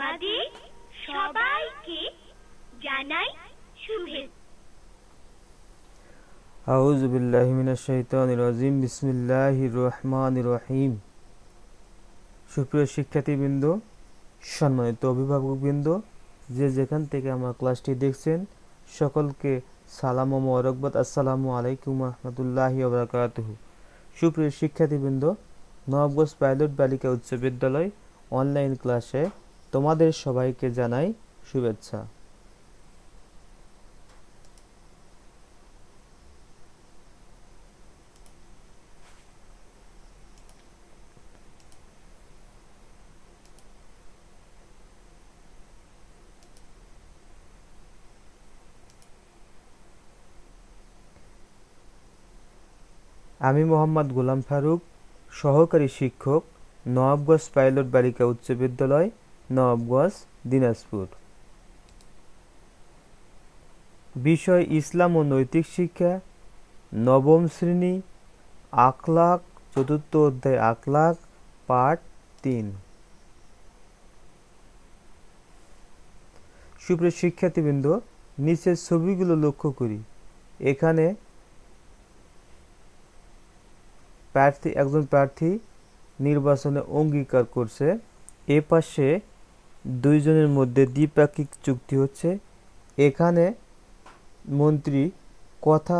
তোমাদের সবাইকে জানাই শুভেচ্ছা। আউযু বিল্লাহি মিনাশ শাইতানির রাজিম, বিসমিল্লাহির রহমানির রহিম। সুপ্রিয় শিক্ষার্থীবৃন্দ, সম্মানিত অভিভাবকবৃন্দ, যে যেখান থেকে আমার ক্লাসটি দেখছেন, সকলকে সালাম ও মোবারকবাদ। আসসালামু আলাইকুম রহমতুল্লাহি ওবরাকাতুহু সুপ্রিয় শিক্ষার্থীবৃন্দ, নবগঞ্জ পাইলট বালিকা উচ্চ বিদ্যালয় অনলাইন ক্লাসে তোমাদের সবাইকে জানাই শুভেচ্ছা। আমি মোহাম্মদ গোলাম ফারুক, সহকারী শিক্ষক নবাবগঞ্জ পাইলট বালিকা উচ্চ বিদ্যালয় নবাবগঞ্জ দিনাজপুর। বিষয় ইসলাম ও নৈতিক শিক্ষা, নবম শ্রেণি, আখলাক, চতুর্থ অধ্যায় আখলাক, পাঠ তিন। সুপ্রিয় শিক্ষার্থীবৃন্দ, নিচের ছবিগুলো লক্ষ্য করি। এখানে প্রার্থী, একজন প্রার্থী নির্বাচনে অঙ্গীকার করছে। এ পাশে দুইজনের মধ্যে দ্বিপাক্ষিক চুক্তি হচ্ছে। এখানে মন্ত্রী কথা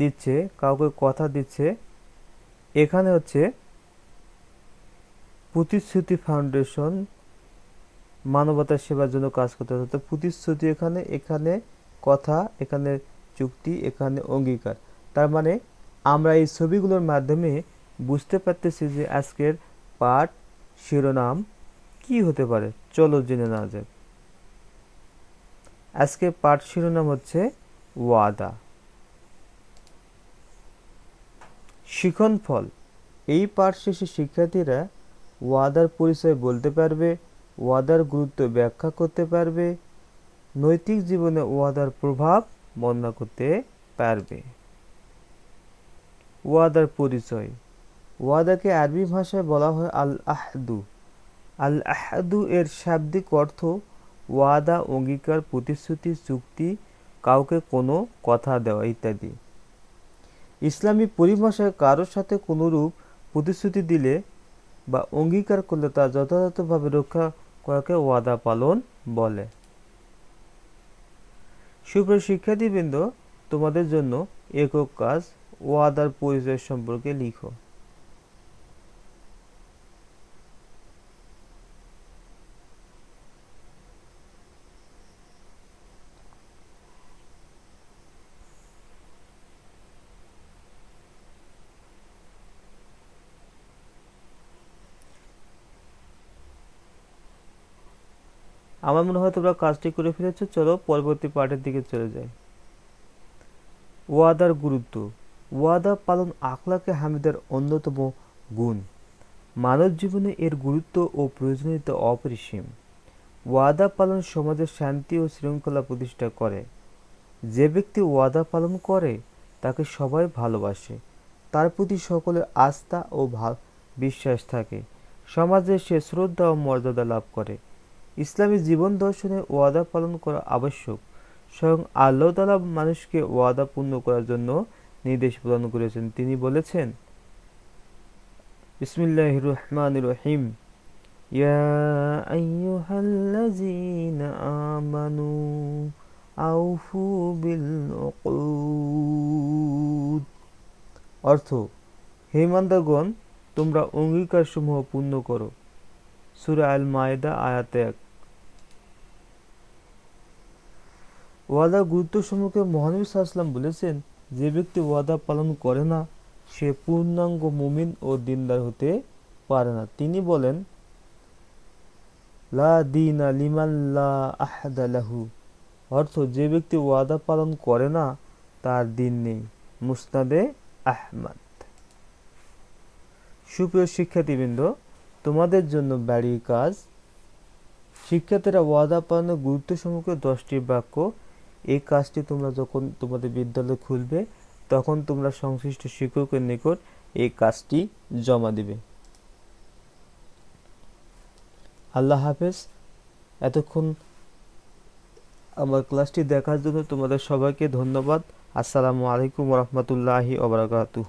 দিচ্ছে, কাউকে কথা দিচ্ছে। এখানে হচ্ছে প্রতিশ্রুতি ফাউন্ডেশন মানবতার সেবার জন্য কাজ করতে হবে। তো প্রতিশ্রুতি এখানে এখানে কথা, এখানে চুক্তি, এখানে অঙ্গীকার। তার মানে আমরা এই ছবিগুলোর মাধ্যমে বুঝতে পারতেছি যে আজকের পাঠ শিরোনাম কি হতে পারে? চলো জেনে নেওয়া যাক। আজকে পাঠ শিরোনাম হচ্ছে ওয়াদা। শিখন ফল। এই পাঠ শেষে শিক্ষার্থীরা ওয়াদার পরিচয় বলতে পারবে, ওয়াদার গুরুত্ব ব্যাখ্যা করতে পারবে, নৈতিক জীবনে ওয়াদার প্রভাব বর্ণনা করতে পারবে। ওয়াদার পরিচয়। ওয়াদাকে আরবি ভাষায় বলা হয় আল আহদু আল আহদু এর শাব্দিক অর্থ ওয়াদা, অঙ্গীকার, প্রতিশ্রুতি, চুক্তি, কাউকে কোনো কথা দেওয়া ইত্যাদি। ইসলামী পরিভাষায় কারোর সাথে কোনোরূপ প্রতিশ্রুতি দিলে বা অঙ্গীকার করলে তা যথাযথভাবে রক্ষা করাকে ওয়াদা পালন বলে। সুপ্রিয় শিক্ষার্থীবৃন্দ, তোমাদের জন্য একক কাজ ওয়াদার পরিচয় সম্পর্কে লিখো। আমার মনে হয় তোমরা কাজটি করে ফেলেছো, চলো পরবর্তী পার্টের দিকে চলে যাই। ওয়াদার গুরুত্ব। ওয়াদা পালন আখলাকে হামিদের অন্যতম গুণ। মানব জীবনে এর গুরুত্ব ও প্রয়োজনীয়তা অপরিসীম। ওয়াদা পালন সমাজের শান্তি ও শৃঙ্খলা প্রতিষ্ঠা করে। যে ব্যক্তি ওয়াদা পালন করে, তাকে সবাই ভালোবাসে। তার প্রতি সকলের আস্থা ও বিশ্বাস থাকে। সমাজে সে শ্রদ্ধা ও মর্যাদা লাভ করে। ইসলামী জীবন দর্শনে ওয়াদা পালন করা আবশ্যক। স্বয়ং আল্লাহ তালা মানুষকে ওয়াদা পূর্ণ করার জন্য নির্দেশ প্রদান করেছেন। তিনি বলেছেন বিসমিল্লাহ রহমান রহিম। আমানু আউফু বিল অর্থ, হে ইমানদারগণ তোমরা অঙ্গীকারসমূহ পূর্ণ করো। সূরা আল মায়দা আয়াত এক। ওয়াদা গুরুত্ব সম্পর্কে মহানবী বলেছেন, যে ব্যক্তি ওয়াদা পালন করে না, সে পূর্ণাঙ্গ মুমিন ও দিনদার হতে পারে না। তিনি বলেন, লা অর্থ, যে ব্যক্তি ওয়াদা পালন করে না, তার দিন নেই। মুস্তাদে আহমদ। সুপ্রিয় শিক্ষার্থীবৃন্দ তোমাদের জন্য বাড়ির কাজ। শিক্ষার্থীরা ওয়াদা পালনের গুরুত্ব সম্পর্কে দশটি বাক্য। এই কাজটি তোমরা যখন তোমাদের বিদ্যালয় খুলবে, তখন তোমরা সংশ্লিষ্ট শিক্ষকের নিকট এই কাজটি জমা দিবে। আল্লাহ হাফেজ, এতক্ষণ আমার ক্লাসটি দেখার জন্য তোমাদের সবাইকে ধন্যবাদ। আসসালামু আলাইকুম রহমতুল্লাহি ওবরাকাতুহ